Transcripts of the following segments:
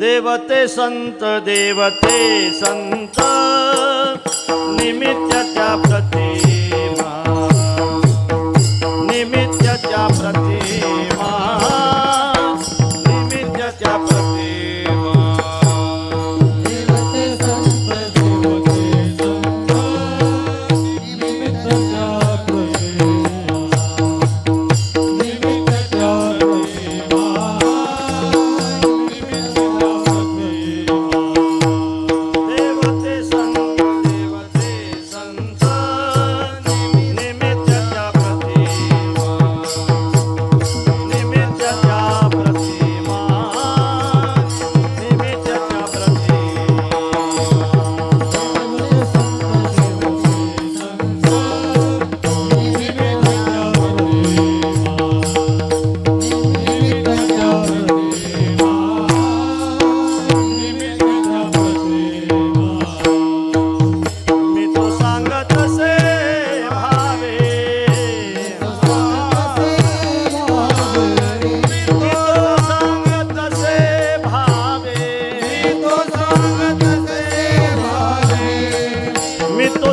देवते संत देवते संत निमित्त त्या प्रती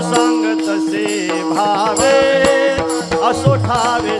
सांगत सांगतसे भावे असो ठावे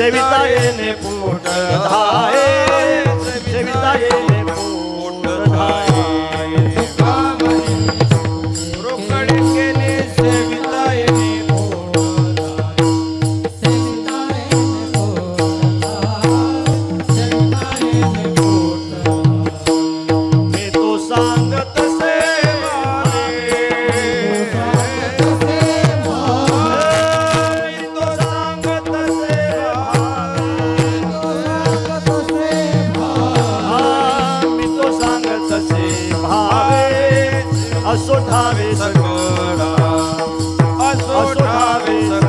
सेविता येणे पोट. धाये ठावे सकोडा असो ठावे